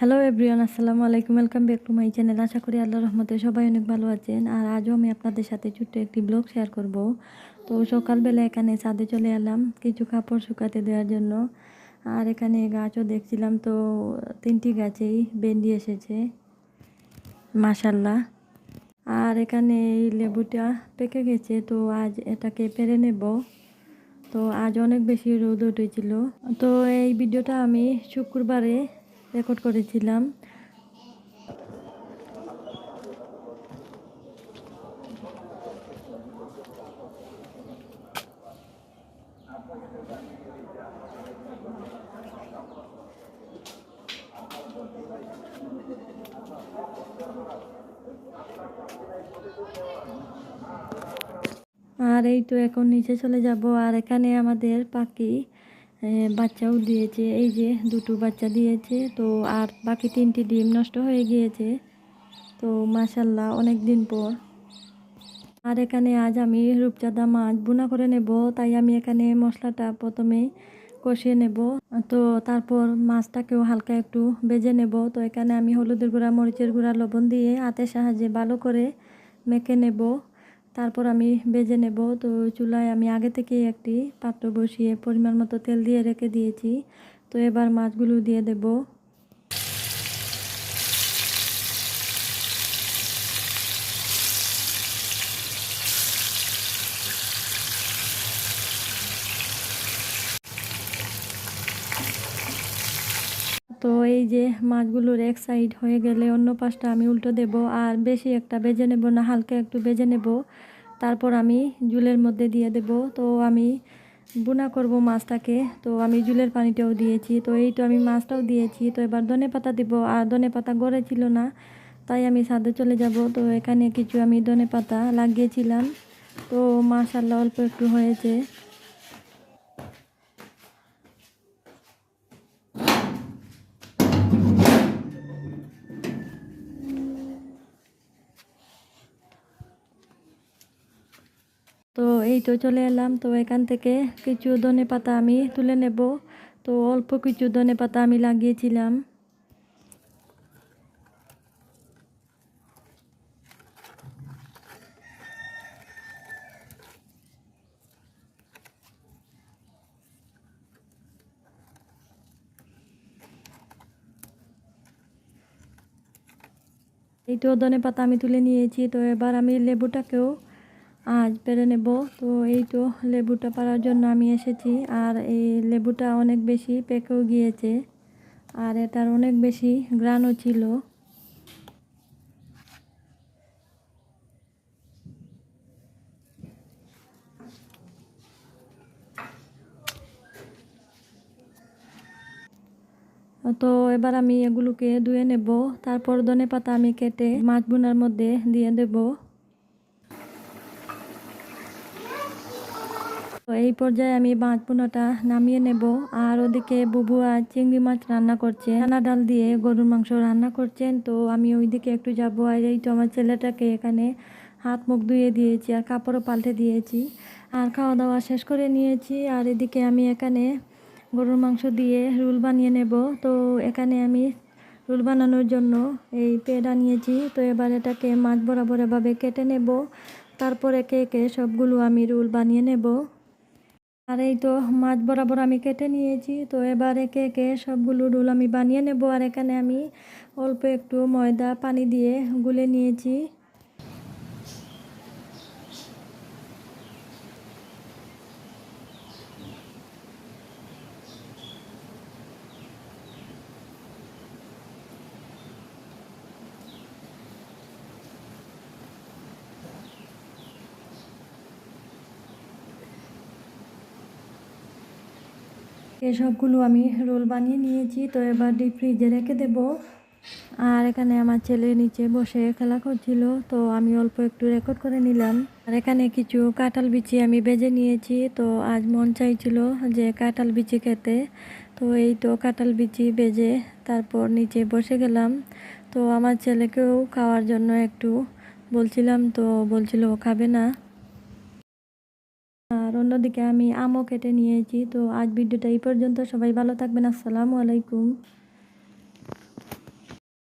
Hello everyone আসসালামু আলাইকুম welcome back to my channel আশা করি আল্লাহ রহমতে সবাই অনেক ভালো আছেন। আর আজও আমি আপনাদের সাথে ছোট্ট একটি ব্লগ শেয়ার করব। তো সকালবেলা এখানে ছাদে চলে এলাম কিছু কাপড় শুকাতে দেওয়ার জন্য। আর এখানে গাছও দেখছিলাম, তো তিনটি গাছেই বেন্ডি এসেছে। মাশাল্লাহ আর এখানে এই লেবুটা পেকে গেছে, তো আজ এটাকে পেরে নেব। তো আজ অনেক বেশি রোদ উঠেছিল। তো এই ভিডিওটা আমি শুক্রবারে রেকর্ড করেছিলাম। আর এই তো এখন নিচে চলে যাব। আর এখানে আমাদের পাখি বাচ্চাও দিয়েছে, এই যে দুটো বাচ্চা দিয়েছে, তো আর বাকি তিনটি ডিম নষ্ট হয়ে গিয়েছে। তো মাসাল্লাহ অনেক দিন পর। আর এখানে আজ আমি রূপচাঁদা মাছ বুনা করে নেব, তাই আমি এখানে মশলাটা প্রথমে কষিয়ে নেব। তো তারপর মাছটাকেও হালকা একটু বেজে নেব। তো এখানে আমি হলুদের গুঁড়া, মরিচের গুঁড়া, লবণ দিয়ে হাতের সাহায্যে ভালো করে মেখে নেব। তারপর আমি বেজে নেব। তো চুলায় আমি আগে থেকে একটি পাত্র বসিয়ে পরিমাণ মতো তেল দিয়ে রেখে দিয়েছি। তো এবার মাছগুলো দিয়ে দেব। তো এই যে মাছগুলোর এক সাইড হয়ে গেলে অন্য পাশটা আমি উল্টো দেব আর বেশি একটা বেজে নেব না, হালকা একটু বেজে নেব। তারপর আমি জুলের মধ্যে দিয়ে দেব। তো আমি বুনা করব মাছটাকে। তো আমি জুলের পানিটাও দিয়েছি। তো এই তো আমি মাছটাও দিয়েছি। তো এবার ধনে পাতা দিব। আর ধনে পাতা গড়ে ছিল না, তাই আমি ছাদে চলে যাব। তো এখানে কিছু আমি ধনে পাতা লাগিয়েছিলাম। তো মাশাল্লাহ অল্প একটু হয়েছে। তো এই তো চলে এলাম। তো এখান থেকে কিছু ধনে পাতা আমি তুলে নেব। তো অল্প কিছু ধনে পাতা আমি লাগিয়েছিলাম। এই তো ধনে পাতা আমি তুলে নিয়েছি। তো এবার আমি লেবুটাকেও আজ পেরে নেব। তো এই তো লেবুটা পাড়ার জন্য আমি এসেছি। আর এই লেবুটা অনেক বেশি পেকেও গিয়েছে। আর এটার অনেক বেশি গ্রানও ছিল। তো এবার আমি এগুলোকে ধুয়ে নেব। তারপর ধনে পাতা আমি কেটে মাছ বোনার মধ্যে দিয়ে দেবো। তো এই পর্যায়ে আমি মাছ পোনাটা নামিয়ে নেব। আর ওদিকে বুবু আর চিংড়ি মাছ রান্না করছে। চানা ডাল দিয়ে গরুর মাংস রান্না করছেন। তো আমি ওইদিকে একটু যাব। আর এই তো আমার ছেলেটাকে এখানে হাত মুখ ধুয়ে দিয়েছি আর কাপড়ও পাল্টে দিয়েছি। আর খাওয়া দাওয়া শেষ করে নিয়েছি। আর এদিকে আমি এখানে গরুর মাংস দিয়ে রুল বানিয়ে নেব। তো এখানে আমি রুল বানানোর জন্য এই পেডা নিয়েছি। তো এবার এটাকে মাছ বরাবর এভাবে কেটে নেব। তারপর একে একে সবগুলো আমি রুল বানিয়ে নেব। আর এই তো মাছ বরাবর আমি কেটে নিয়েছি। তো এবার একে একে সবগুলো রোল আমি বানিয়ে নেব। আর এখানে আমি অল্প একটু ময়দা, পানি দিয়ে গুলে নিয়েছি। এসবগুলো আমি রোল বানিয়ে নিয়েছি, তো এবার ডিপ ফ্রিজে রেখে দেব। আর এখানে আমার ছেলে নিচে বসে খেলা করছিল, তো আমি অল্প একটু রেকর্ড করে নিলাম। আর এখানে কিছু কাঁঠাল বিচি আমি বেজে নিয়েছি, তো আজ মন চাইছিল যে কাঁঠাল বিচি খেতে। তো এই তো কাঁঠাল বিচি বেজে তারপর নিচে বসে গেলাম। তো আমার ছেলেকেও খাওয়ার জন্য একটু বলছিলাম, তো বলছিল খাবে না। অন্যদিকে আমি আমও কেটে নিয়েছি। তো আজ ভিডিওটা এই পর্যন্ত। সবাই ভালো থাকবেন। আসসালামু আলাইকুম।